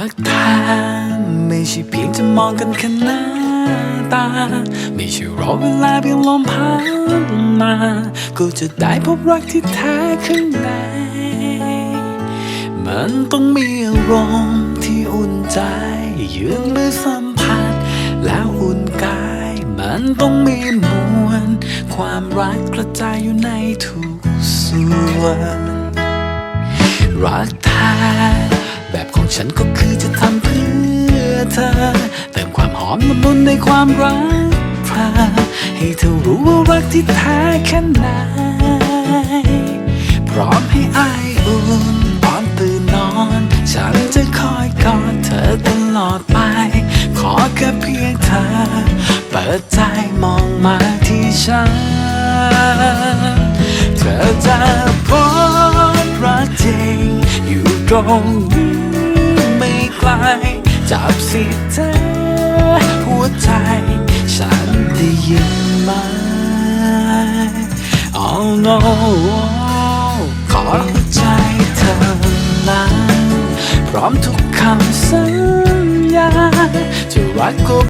รักแท้ไม่ใช่เพียงจะมองกันแค่หน้าตา ไม่ใช่รอเวลาเพียงลมพัดมา ก็จะได้พบรักที่แท้ข้างใน มันต้องมีอารมณ์ที่อุ่นใจ ยืนมือสัมผัส แล้วอุ่นกาย มันต้องมีมวลความรักกระจายอยู่ในทุกส่วน รักแท้แบบของฉันก็ เติมความหอมละมุนในความรักเธอให้เธอรู้ว่ารักที่แท้แค่ไหนพร้อมให้อายอุ่นพร้อมตื่นนอน ฉันจะคอยกอดเธอตลอดไป ขอแค่เพียงเธอ เปิดใจมองมาที่ฉัน เธอจะพบรักจริงอยู่ตรงนี้ไม่ไกล จับสิเธอ หัวใจ ฉันได้ยินไหม Oh no ขอหัวใจเธอนั้นพร้อมทุกคำสัญญาจะรักก็